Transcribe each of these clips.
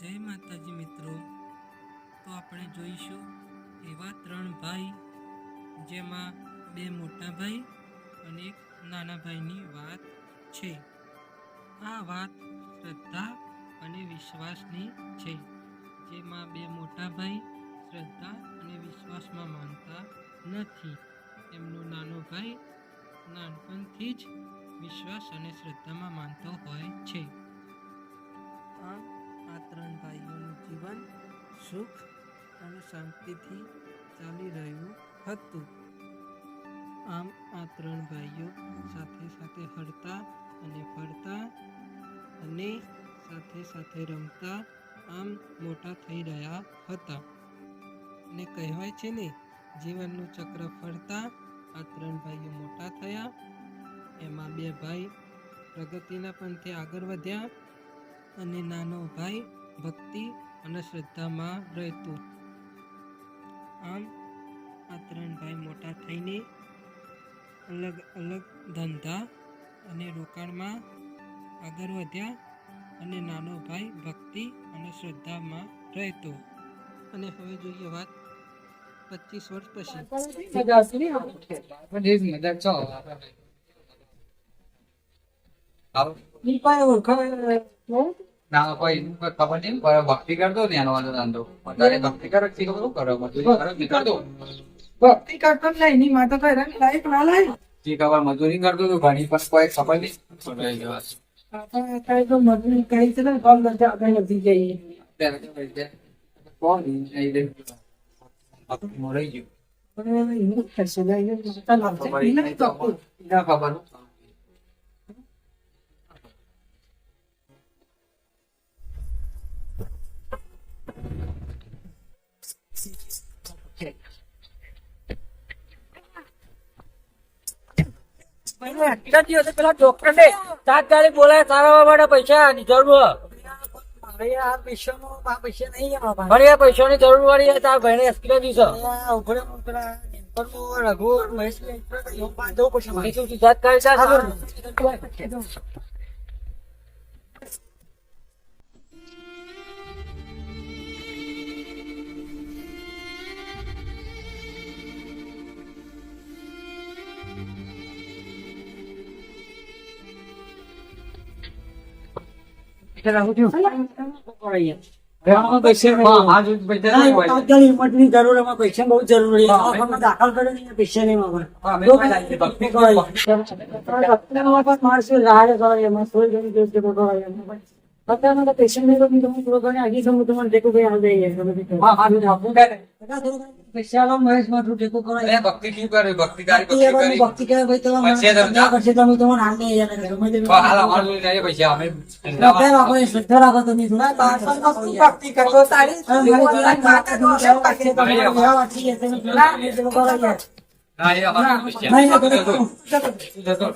જય માતાજી મિત્રો. તો આપણે જોઈશું એવા ત્રણ ભાઈ જેમાં બે મોટા ભાઈ અને એક નાના ભાઈની વાત છે. આ વાત શ્રદ્ધા અને વિશ્વાસની છે. જેમાં બે મોટા ભાઈ શ્રદ્ધા અને વિશ્વાસમાં માનતા નથી. એમનો નાનો ભાઈ નાનપણથી જ વિશ્વાસ અને શ્રદ્ધામાં માનતો હોય છે. ત્રણ ભાઈઓનું જીવન સુખ અને શાંતિથી ચાલી રહ્યું હતું. આમ આ ત્રણ ભાઈઓ સાથે સાથે હરતા અને ફરતા અને સાથે સાથે રમતા આમ મોટા થઈ રહ્યા હતા. ને કહેવાય છે ને, જીવનનું ચક્ર ફરતા આ ત્રણ ભાઈઓ મોટા થયા. એમાં બે ભાઈ પ્રગતિના પંથે આગળ વધ્યા અને નાનો ભાઈ ભક્તિ અને શ્રદ્ધામાં રહેતો. આમ આ ત્રણ ભાઈ મોટા થઈને અલગ અલગ ધંધા અને રોકાણમાં આગળ વધ્યા અને નાનો ભાઈ ભક્તિ અને શ્રદ્ધામાં રહેતો. અને હવે જોઈએ વાત પચીસ વર્ષ પછી. ના કોઈ ખબર નહીં પણ ભક્તિ કરતો ને એનો વાંધો ધંધો. અત્યારે ભક્તિ કરો શી ખબર શું કરો? મજૂરી કરતો? ભક્તિ કરતો જ નહીં એની માતા કઈ રંગ લાઈટ ના લાય. જે ખબર મજૂરી કરતો તો ઘણી પણ કોઈ ખબર નહીં. તો મજૂરી કરી છે ને કામ ધંધે આગળ વધી જઈએ. કોણ? ગયું. લાગશે. ખબર. ના આટલા દિવસે પેલા ડોક્ટર ને તાત્કાલિક બોલાય સારવાર માટે પૈસા ની જરૂર પૈસા પૈસાની જરૂર છે તારા ભાઈને એસપી દિવસે ઉભરે રઘુ મહેશ જરૂર એમાં પૈસા બહુ જરૂરી દાખલ કર્યો ને પૈસા નહીં માગે પણ લાગી ભક્તિ કરો. માણસો એમાં સોય ગણી તો પેશન્ટ નહીં તો તમે થોડો ઘણી આગી સમું તમારે ટેકો ભાઈ આવી જાય હા, હા, ઘણો પૈસા આલો મહેશમાં થોડું ટેકો કરાય અરે ભક્તિ શું કરે ભક્તિ તારી ભક્તિ ભક્તિ કરી ભક્તિ કરે ભાઈ તમે પછી તમે ના તમે તમારે હાલ નહીં જાય ગમે તે હાલ અમારે જોડે જાય પૈસા અમે શ્રદ્ધા રાખો એ શ્રદ્ધા રાખો તમે થોડા ભક્તિ કરતો તારી માતા દોષ કરશે તમે એવા વાંચી ગયા તમે થોડા ટેકો કરાય ના, એ અમારે પૈસા. નહીં જતો.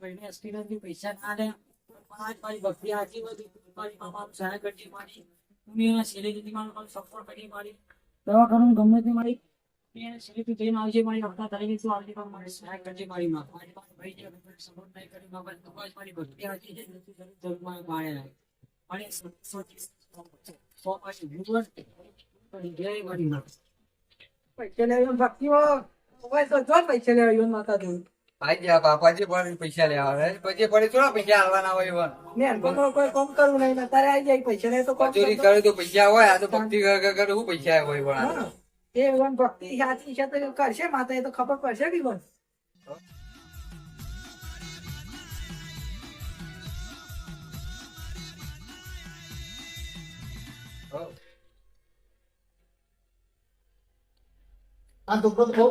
ભાઈને એક્સપિરિયન્સ પૈસા ના લે. પાંચ મારી ભક્તિ હાજી બધી મારી મામા સહાય કરજે મારી. મારું કામ સફળ કરી મારી. દવા કરું ગમે તે મારી સેલેરી જઈને આવજે મારી હપ્તા તારીખે શું આવતી કામ મારી સહાય કરજે મારી માં મારી પાસે ભાઈ જે સપોર્ટ નહીં કરી માં બસ બસ મારી ભક્તિ આજી છે જરૂર જરૂર પાડે રહે મારી સો સો ભૂગવન પૈસા લેવા પૈસા આવે પછી પડે થોડા પૈસા આવવાના હોય પણ ને કોઈ કામ કરવું નહીં અત્યારે આવી જાય પૈસા નહીં તો કામ કરે તો પૈસા હોય આ તો ભક્તિ કરે કરે શું પૈસા હોય પણ હા. એ વન ભક્તિ સાચી છે તો કરશે માતા એ તો ખબર પડશે કે વન આ તો બધું બહુ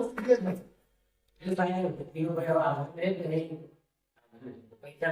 પૈસા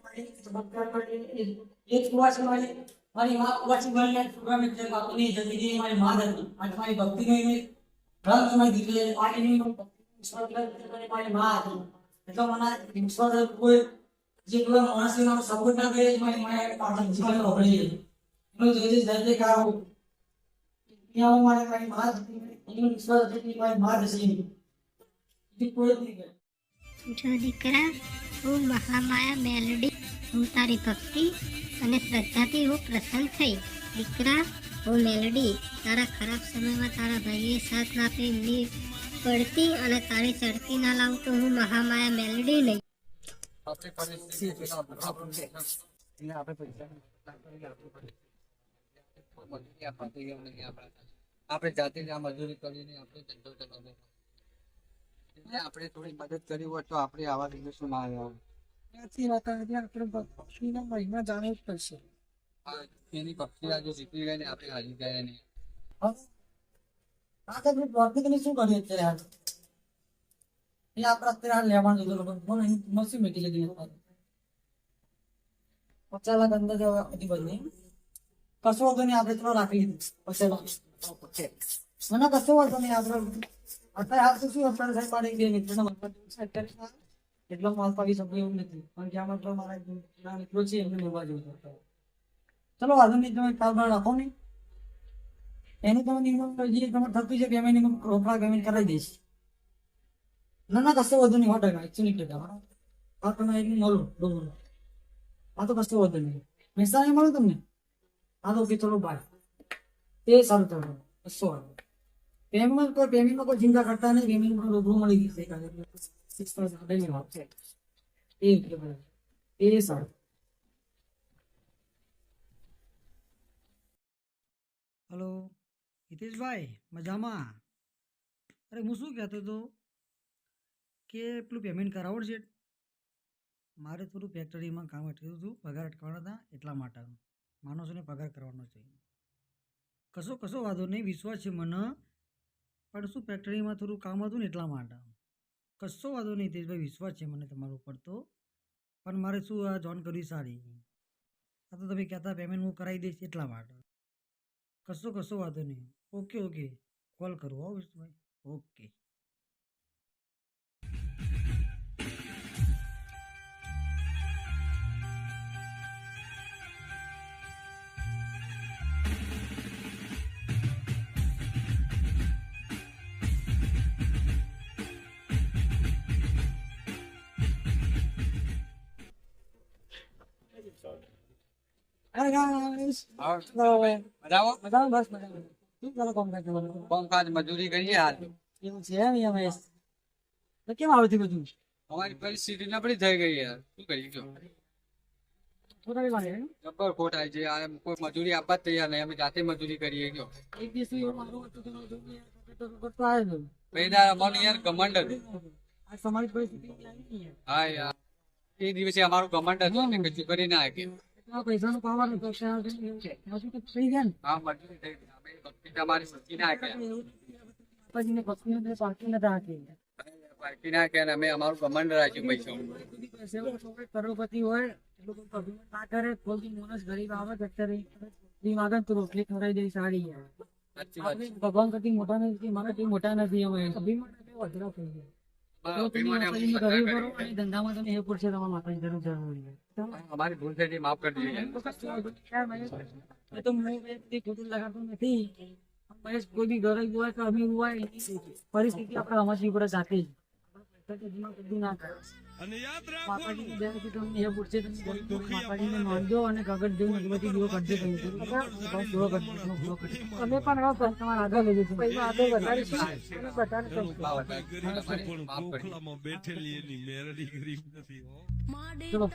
નહીં એક કુવા છે મારી મારી માં મારી ભક્તિનો એ રંગ દીકરી માં હતી એટલે મને વિશ્વાસ કોઈ જે કોઈ માણસને મારો સપોર્ટ ના કરે મારી માએ પાછળ જીવન ઓગળી ગઈ એનો જોઈ કાઢો ત્યાં મારે મારી માં હતી. એનો વિશ્વાસ મારી માં જ હશે બીજું કોઈ જ નહીં દીકરા હું મહામાયા મેલડી હું તારી ભક્તિ અને શ્રદ્ધાથી હું પ્રસન્ન થઈ. દીકરા, હું મેલડી. તારા ખરાબ સમયમાં તારા ભાઈએ સાથ ના આપી પડતી અને તારી ચડતી ના લાવતો હું મહામાયા મેલડી નહીં. આપણી જાતે જ મજૂરી કરીને આપણે ધંધો ચલાવવો આપણે થોડી મદદ કરી હોય તો આપણે આવા દિવસોમાં આવ્યા ત્યાંથી વાત આવે આપણે ભક્તિના મહિમા જાણવું જ પડશે. એની ભક્તિ આજે જીતી ગઈ ને આપણે હારી ગયા ને આ તો ભક્તિ શું કર્યું અત્યારે હાલ? એ આપણે અત્યારે હાલ લેવાનું લીધું મને અહીં મસી મેટી લીધી પચાસ લાખ અંદર જ હવે બધી કશો વાંધો નહીં આપણે થોડો રાખી લીધું. પચાસ લાખ મને કશો વાંધો નહીં આપણે અત્યારે હાલ તો શું અત્યારે સાહેબ મારે બે મિત્રોના અત્યારે એટલો માલ પાડી શકું એવું નથી. પણ જ્યાં મતલબ મારા મિત્રો છે, એમને લેવા જવું ચલો, વાંધો નહીં, તમે કાલ રાખો નહીં એનું તમે નિયમન જે તમારે થતું છે પેમેન્ટ એનું રોકડા પેમેન્ટ કરાવી દઈશ. ના ના, કશો વધુ નહીં એકસો નહીં ટકા હા, તમે એક મળો ડોમર હા, તો કશો વધુ નહીં. મહેસાણા મળો તમને? હા, તો ઓકે ચલો બાય એ સારું, ચાલો કશો વાંધો પેમેન્ટ કોઈ પેમેન્ટમાં કોઈ ચિંતા કરતા નહીં, પેમેન્ટમાં રૂબરૂ મળી છે સિક્સ થાઉઝન્ડ પેમેન્ટ છે એ એ સારું. હલો હિતેશભાઈ, મજામાં? અરે, હું શું કહેતો હતો કે પેલું પેમેન્ટ કરાવડ છે. મારે થોડું ફેક્ટરીમાં કામ અટક્યું હતું, પગાર અટકવાના હતા, એટલા માટે. માણસોને પગાર કરવાનો છે. કશો કશો વાંધો નહીં, વિશ્વાસ છે મને. પણ શું ફેક્ટરીમાં થોડું કામ હતું ને એટલા માટે. કશો વાંધો નહીં તેજભાઈ, વિશ્વાસ છે મને તમારા ઉપર તો. પણ મારે શું આ જોઈન કરવી સારી? આ તો તમે કહેતા પેમેન્ટ હું કરાવી દઈશ એટલા માટે. કશો કશો વાંધો નહીં. ઓકે ઓકે કોલ કરું હો, વિષ્ણુભાઈ. ઓકે મજૂરી કરીએ હાલ. એવું છે એમ તો કેમ આવ્યું હતું બધું? અમારી પરિસ્થિતિ નબળી થઈ ગઈ યાર. શું કરીએ કયો થોડા વાર લાગે, જબ્બર ખોટ આવી છે. આ કોઈ મજૂરી આપવા જ તૈયાર નહીં. અમે જાતે મજૂરી કરીએ કયો એક દિવસ મારું હતું યાર. હા યાર. એ દિવસે અમારું ઘમંડ હતું. ને કશું કરી ના આ પૈસાનો પાવર હતો, ત્યાં સુધી એવું છે. હજુ તો થઈ ગયા ને. હા મજૂરી થઈ ભક્તિ તમારી શક્તિ ના ગયા બાપાજીને ભક્તિનો દેશ નતા રાખી. બાકી ના ગયા અમે અમારું ઘમંડ રાખ્યું પૈસા કરોડપતિ હોય એટલું કોઈ ના કરે. કોઈ માણસ ગરીબ આવે અત્યારે તો રોટલી ખવડાવી દે સારી. ભગવાન કરતી મોટા નથી મારા કઈ મોટા નથી અમે વધરો થઈ જાય ધંધામાં તમે એ પૂછશે તમારા માતાજી જરૂર જરૂરી અમારી ભૂલ થઈ માફ કરી દીધી તો હું ખોટું લગાડતો નથી. કોઈ બી ગરીબ હોય કે અમીર હોય પરિસ્થિતિ આપણે સમજવી પડે જાતે જ. આપણે પૈસા કદી ના કરે માતાજીની દયાથી તમને એ પૂછશે માતાજીને માનજો અને કાગળ જેવું અગરબત્તી દીવો કરજો તમે દીવો કરજો અમે પણ હવે તમારા આગળ લઈ જઈશું પૈસા આગળ વધારીશું અને બધાને કહીશું. માફ કરી દીધી. બેઠેલી એની મેરડી ગરીબ નથી ચલો.